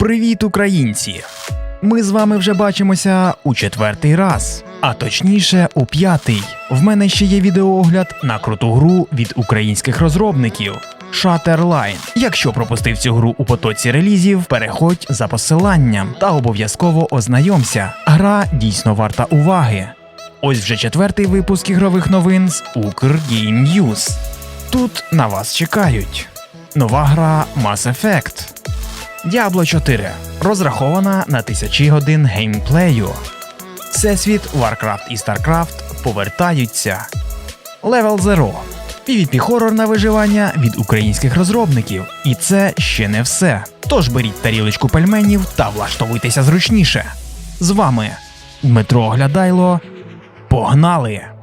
Привіт, українці! Ми з вами вже бачимося у четвертий раз, а точніше у п'ятий. В мене ще є відеоогляд на круту гру від українських розробників Shutterline. Якщо пропустив цю гру у потоці релізів, переходь за посиланням та обов'язково ознайомся. Гра дійсно варта уваги. Ось вже четвертий випуск ігрових новин з News. Тут на вас чекають. Нова гра Mass Effect. Diablo 4 розрахована на тисячі годин геймплею. Всесвіт Warcraft і StarCraft повертаються. Level Zero PvP хорор на виживання від українських розробників. І це ще не все. Тож беріть тарілочку пельменів та влаштовуйтеся зручніше. З вами Дмитро Глядайло. Погнали!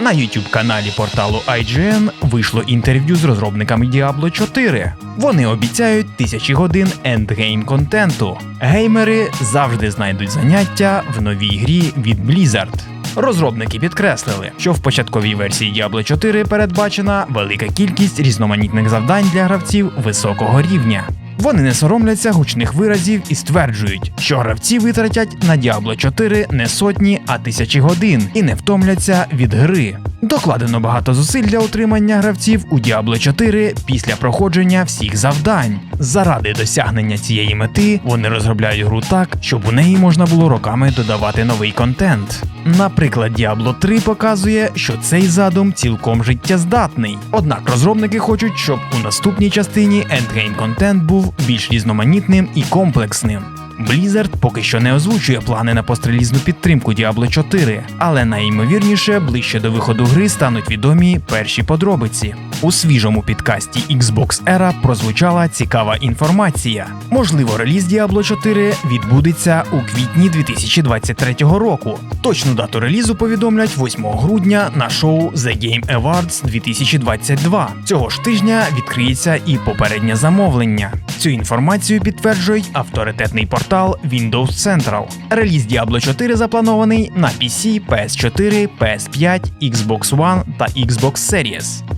На youtube каналі порталу IGN вийшло інтерв'ю з розробниками Diablo 4. Вони обіцяють тисячі годин ендгейм контенту. Геймери завжди знайдуть заняття в новій грі від Blizzard. Розробники підкреслили, що в початковій версії Diablo 4 передбачена велика кількість різноманітних завдань для гравців високого рівня. Вони не соромляться гучних виразів і стверджують, що гравці витратять на Diablo 4 не сотні, а тисячі годин і не втомляться від гри. Докладено багато зусиль для утримання гравців у Diablo 4 після проходження всіх завдань. Заради досягнення цієї мети вони розробляють гру так, щоб у неї можна було роками додавати новий контент. Наприклад, Diablo 3 показує, що цей задум цілком життєздатний. Однак розробники хочуть, щоб у наступній частині ендгейм контент був більш різноманітним і комплексним. Blizzard поки що не озвучує плани на пострелізну підтримку Diablo 4, але найімовірніше ближче до виходу гри стануть відомі перші подробиці. У свіжому підкасті Xbox Era прозвучала цікава інформація. Можливо, реліз Diablo 4 відбудеться у квітні 2023 року. Точну дату релізу повідомлять 8 грудня на шоу The Game Awards 2022. Цього ж тижня відкриється і попереднє замовлення. Цю інформацію підтверджують авторитетний портал Windows Central. Реліз Diablo 4 запланований на PC, PS4, PS5, Xbox One та Xbox Series.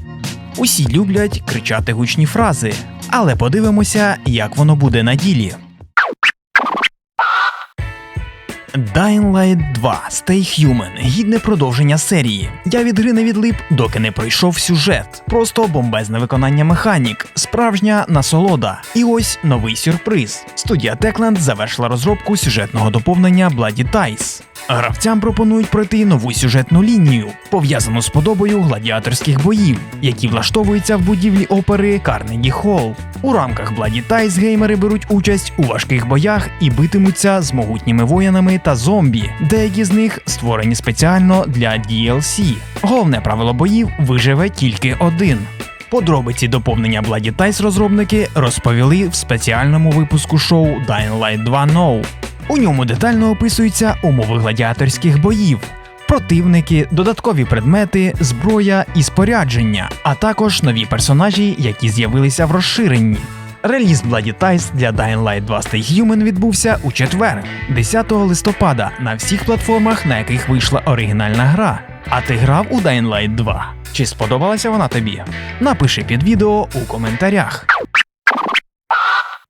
Усі люблять кричати гучні фрази, але подивимося, як воно буде на ділі. Dying Light 2 Stay Human гідне продовження серії. Я від гри не відлип, доки не пройшов сюжет. Просто бомбезне виконання механік, справжня насолода. І ось новий сюрприз. Студія Techland завершила розробку сюжетного доповнення Bloody Ties. Гравцям пропонують пройти нову сюжетну лінію, пов'язану з подобою гладіаторських боїв, які влаштовуються в будівлі опери Carnegie Hall. У рамках Bloody Ties геймери беруть участь у важких боях і битимуться з могутніми воїнами та зомбі. Деякі з них створені спеціально для DLC. Головне правило боїв виживе тільки один. Подробиці доповнення Bloody Ties розробники розповіли в спеціальному випуску шоу Dying Light 2 No. У ньому детально описуються умови гладіаторських боїв, противники, додаткові предмети, зброя і спорядження, а також нові персонажі, які з'явилися в розширенні. Реліз Bloody Ties для Dying Light 2 Stay Human відбувся у четвер, 10 листопада, на всіх платформах, на яких вийшла оригінальна гра. А ти грав у Dying Light 2? Чи сподобалася вона тобі? Напиши під відео у коментарях.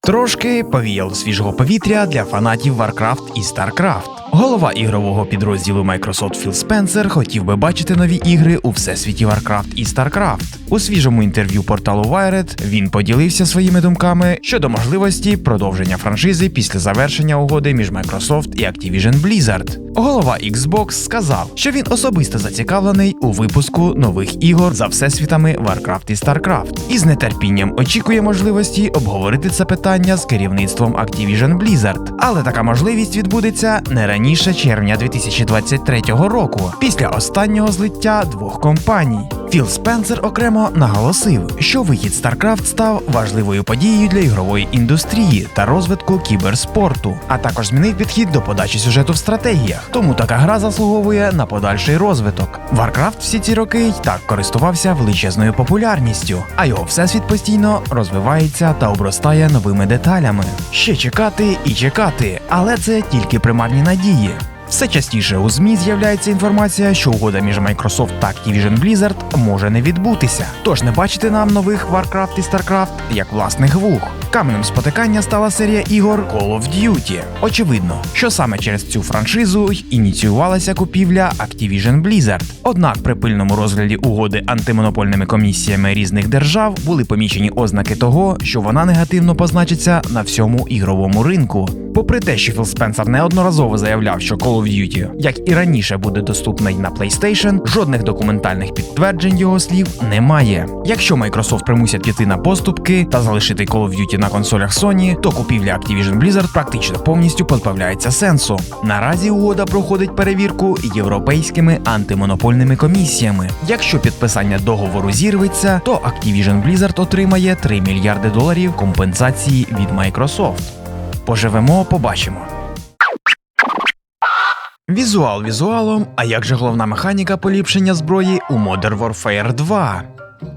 Трошки повіяло свіжого повітря для фанатів Warcraft і StarCraft. Голова ігрового підрозділу Microsoft Філ Спенсер хотів би бачити нові ігри у всесвіті Warcraft і StarCraft. У свіжому інтерв'ю порталу Wired він поділився своїми думками щодо можливості продовження франшизи після завершення угоди між Microsoft і Activision Blizzard. Голова Xbox сказав, що він особисто зацікавлений у випуску нових ігор за всесвітами Warcraft і StarCraft, і з нетерпінням очікує можливості обговорити це питання з керівництвом Activision Blizzard. Але така можливість відбудеться не раніше червня 2023 року, після останнього злиття двох компаній. Філ Спенсер окремо наголосив, що вихід StarCraft став важливою подією для ігрової індустрії та розвитку кіберспорту, а також змінив підхід до подачі сюжету в стратегіях. Тому така гра заслуговує на подальший розвиток. Warcraft всі ці роки й так користувався величезною популярністю, а його всесвіт постійно розвивається та обростає новими деталями. Ще чекати і чекати, але це тільки примарні надії. Все частіше у ЗМІ з'являється інформація, що угода між Microsoft та Activision Blizzard може не відбутися. Тож не бачити нам нових Warcraft і StarCraft як власних вух. Каменем спотикання стала серія ігор Call of Duty. Очевидно, що саме через цю франшизу ініціювалася купівля Activision Blizzard. Однак при пильному розгляді угоди антимонопольними комісіями різних держав були помічені ознаки того, що вона негативно позначиться на всьому ігровому ринку. Попри те, що Філ Спенсер неодноразово заявляв, що Call of Duty, як і раніше, буде доступний на PlayStation, жодних документальних підтверджень його слів немає. Якщо Microsoft примусять піти на поступки та залишити Call of Duty на консолях Sony, то купівля Activision Blizzard практично повністю позбавляється сенсу. Наразі угода проходить перевірку європейськими антимонопольними комісіями. Якщо підписання договору зірветься, то Activision Blizzard отримає 3 мільярди доларів компенсації від Microsoft. Поживемо, побачимо. Візуал візуалом, а як же головна механіка поліпшення зброї у Modern Warfare 2?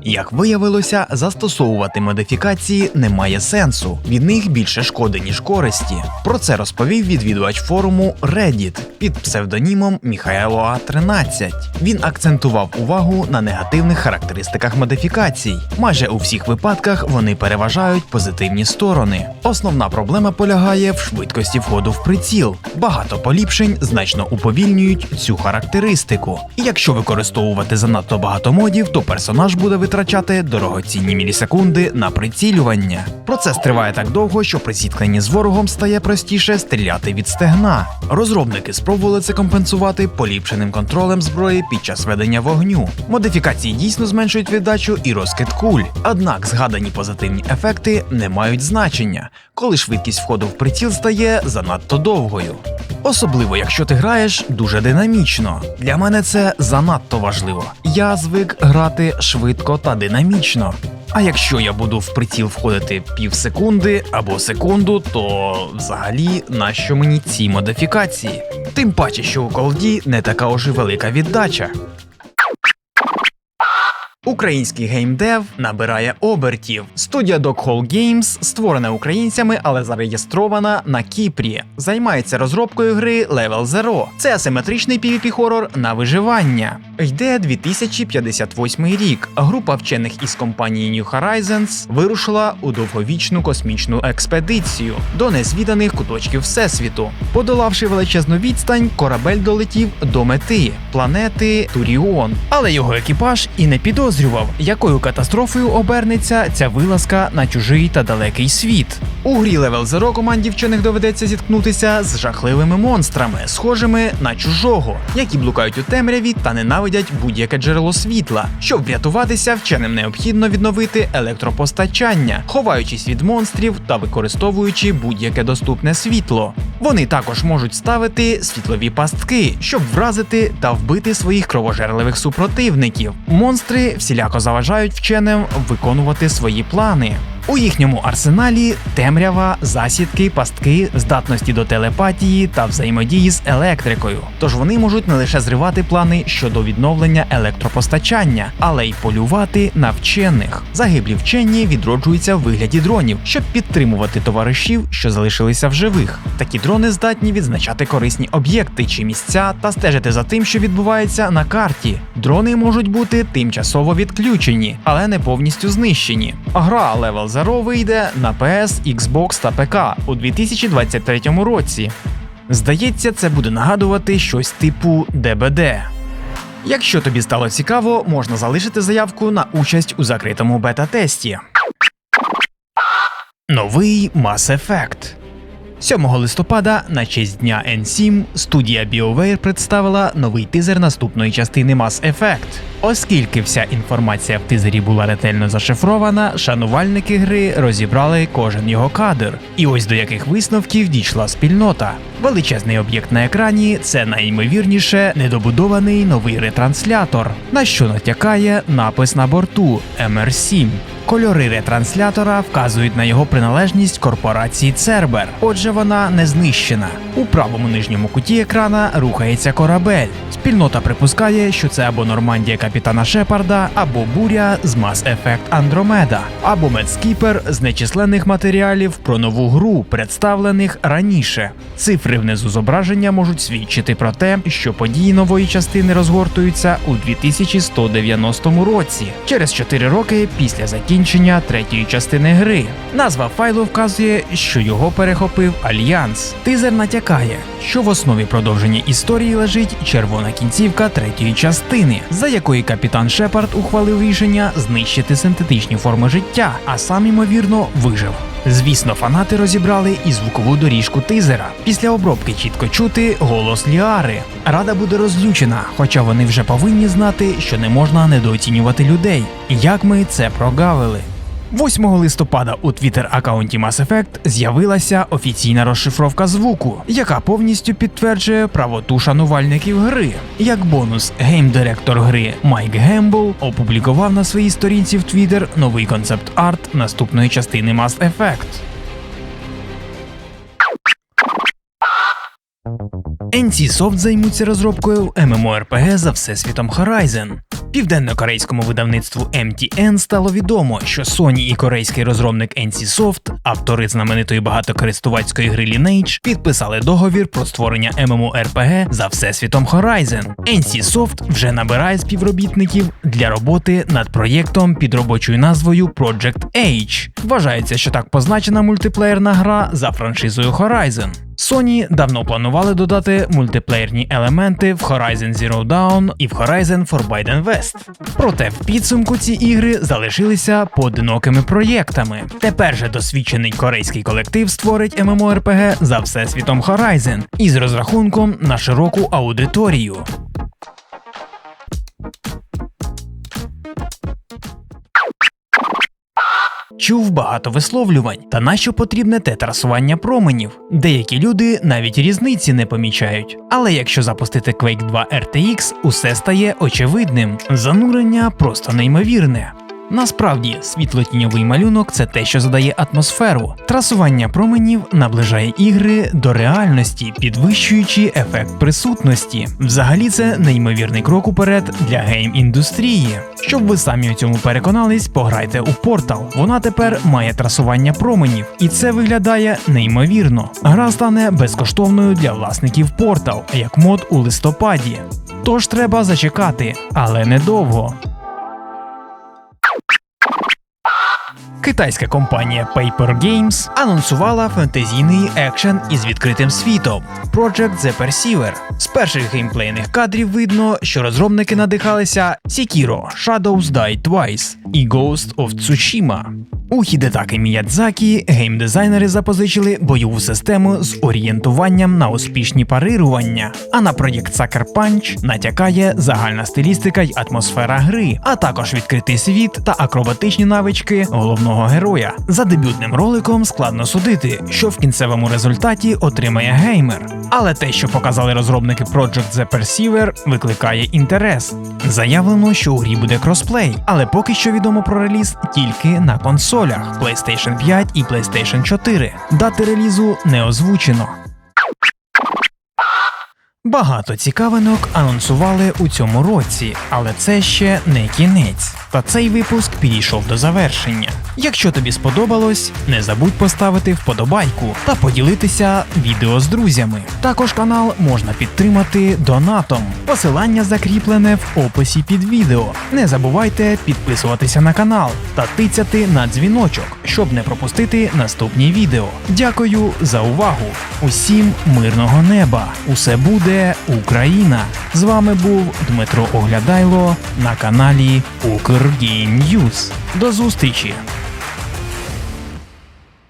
Як виявилося, застосовувати модифікації немає сенсу. Від них більше шкоди, ніж користі. Про це розповів відвідувач форуму Reddit під псевдонімом Міхаело 13 Він акцентував увагу на негативних характеристиках модифікацій. Майже у всіх випадках вони переважають позитивні сторони. Основна проблема полягає в швидкості входу в приціл. Багато поліпшень значно уповільнюють цю характеристику. І якщо використовувати занадто багато модів, то персонаж буде витрачати дорогоцінні мілісекунди на прицілювання. Процес триває так довго, що при зіткненні з ворогом стає простіше стріляти від стегна. Розробники спробували це компенсувати поліпшеним контролем зброї під час ведення вогню. Модифікації дійсно зменшують віддачу і розкид куль. Однак згадані позитивні ефекти не мають значення, коли швидкість входу в приціл стає занадто довгою. Особливо, якщо ти граєш дуже динамічно. Для мене це занадто важливо. Я звик грати швидко та динамічно. А якщо я буду в приціл входити пів секунди або секунду, то взагалі нащо мені ці модифікації? Тим паче, що у колді не така уже велика віддача. Український геймдев набирає обертів. Студія Dog Games створена українцями, але зареєстрована на Кіпрі. Займається розробкою гри Level Zero. Це асиметричний pvp хорор на виживання. Йде 2058 рік. Група вчених із компанії New Horizons вирушила у довговічну космічну експедицію до незвіданих куточків Всесвіту. Подолавши величезну відстань, корабель долетів до мети планети Туріон. Але його екіпаж і не підозрював, якою катастрофою обернеться ця вилазка на чужий та далекий світ. У грі Level Zero команді вчених доведеться зіткнутися з жахливими монстрами, схожими на чужого, які блукають у темряві та ненавидять будь-яке джерело світла. Щоб врятуватися, вченим необхідно відновити електропостачання, ховаючись від монстрів та використовуючи будь-яке доступне світло. Вони також можуть ставити світлові пастки, щоб вразити та вбити своїх кровожерливих супротивників. Монстри всіляко заважають вченим виконувати свої плани. У їхньому арсеналі темрява, засідки, пастки, здатності до телепатії та взаємодії з електрикою. Тож вони можуть не лише зривати плани щодо відновлення електропостачання, але й полювати на вчених. Загиблі вчені відроджуються в вигляді дронів, щоб підтримувати товаришів, що залишилися в живих. Такі дрони здатні відзначати корисні об'єкти чи місця та стежити за тим, що відбувається на карті. Дрони можуть бути тимчасово відключені, але не повністю знищені. Гра Level Zero вийде на PS, Xbox та ПК у 2023 році. Здається, це буде нагадувати щось типу ДБД. Якщо тобі стало цікаво, можна залишити заявку на участь у закритому бета-тесті. Новий Mass Effect 7 листопада на честь дня N7 студія BioWare представила новий тизер наступної частини Mass Effect. Оскільки вся інформація в тизері була ретельно зашифрована, шанувальники гри розібрали кожен його кадр. І ось до яких висновків дійшла спільнота. Величезний об'єкт на екрані це найімовірніше недобудований новий ретранслятор, на що натякає напис на борту MR7. Кольори ретранслятора вказують на його приналежність корпорації Цербер, отже, вона не знищена. У правому нижньому куті екрана рухається корабель. Спільнота припускає, що це або Нормандія капітана Шепарда, або буря з Mass Effect Andromeda, або Медскіпер з нечисленних матеріалів про нову гру, представлених раніше. Цифри внизу зображення можуть свідчити про те, що події нової частини розгортуються у 2190 році, через 4 роки після закінчення закінчення третьої частини гри. Назва файлу вказує, що його перехопив Альянс. Тизер натякає, що в основі продовження історії лежить червона кінцівка третьої частини, за якої капітан Шепард ухвалив рішення знищити синтетичні форми життя, а сам ймовірно вижив. Звісно, фанати розібрали і звукову доріжку тизера. Після обробки чітко чути голос Ліари. Рада буде розлючена, хоча вони вже повинні знати, що не можна недооцінювати людей. Як ми це прогавили. 8 листопада у твіттер аккаунті Mass Effect з'явилася офіційна розшифровка звуку, яка повністю підтверджує правоту шанувальників гри. Як бонус, гейм-директор гри Майк Гембл опублікував на своїй сторінці в Twitter новий концепт-арт наступної частини Mass Effect. NC Soft займуться розробкою MMORPG за всесвітом Horizon. Південно-корейському видавництву MTN стало відомо, що Sony і корейський розробник NC Soft, автори знаменитої багатокористувацької гри Lineage, підписали договір про створення MMORPG за всесвітом Horizon. NC Soft вже набирає співробітників для роботи над проєктом під робочою назвою Project H. Вважається, що так позначена мультиплеєрна гра за франшизою Horizon. Sony давно планували додати мультиплеєрні елементи в Horizon Zero Dawn і в Horizon Forbidden West. Проте в підсумку ці ігри залишилися поодинокими проєктами. Тепер же досвідчений корейський колектив створить MMORPG за всесвітом Horizon із розрахунком на широку аудиторію. Чув багато висловлювань, та нащо потрібне те трасування променів. Деякі люди навіть різниці не помічають. Але якщо запустити Quake 2 RTX, усе стає очевидним. Занурення просто неймовірне. Насправді, світлотіньовий малюнок це те, що задає атмосферу. Трасування променів наближає ігри до реальності, підвищуючи ефект присутності. Взагалі, це неймовірний крок уперед для гейм-індустрії. Щоб ви самі у цьому переконались, пограйте у Portal. Вона тепер має трасування променів, і це виглядає неймовірно. Гра стане безкоштовною для власників Portal, як мод у листопаді. Тож треба зачекати, але недовго. Китайська компанія Paper Games анонсувала фентезійний екшен із відкритим світом Project The Perceiver. З перших геймплейних кадрів видно, що розробники надихалися Sekiro Shadows Die Twice і Ghost of Tsushima. У Хідетаки Міядзакі геймдизайнери запозичили бойову систему з орієнтуванням на успішні парирування, а на проєкт Sucker Punch натякає загальна стилістика й атмосфера гри, а також відкритий світ та акробатичні навички головного героя. За дебютним роликом складно судити, що в кінцевому результаті отримає геймер. Але те, що показали розробники Project The Perceiver, викликає інтерес. Заявлено, що у грі буде кросплей, але поки що відомо про реліз тільки на консолях PlayStation 5 і PlayStation 4. Дати релізу не озвучено. Багато цікавинок анонсували у цьому році, але це ще не кінець. Та цей випуск підійшов до завершення. Якщо тобі сподобалось, не забудь поставити вподобайку та поділитися відео з друзями. Також канал можна підтримати донатом. Посилання закріплене в описі під відео. Не забувайте підписуватися на канал та тицяти на дзвіночок, щоб не пропустити наступні відео. Дякую за увагу! Усім мирного неба! Усе буде Україна! З вами був Дмитро Оглядайло на каналі Ньюз. До зустрічі!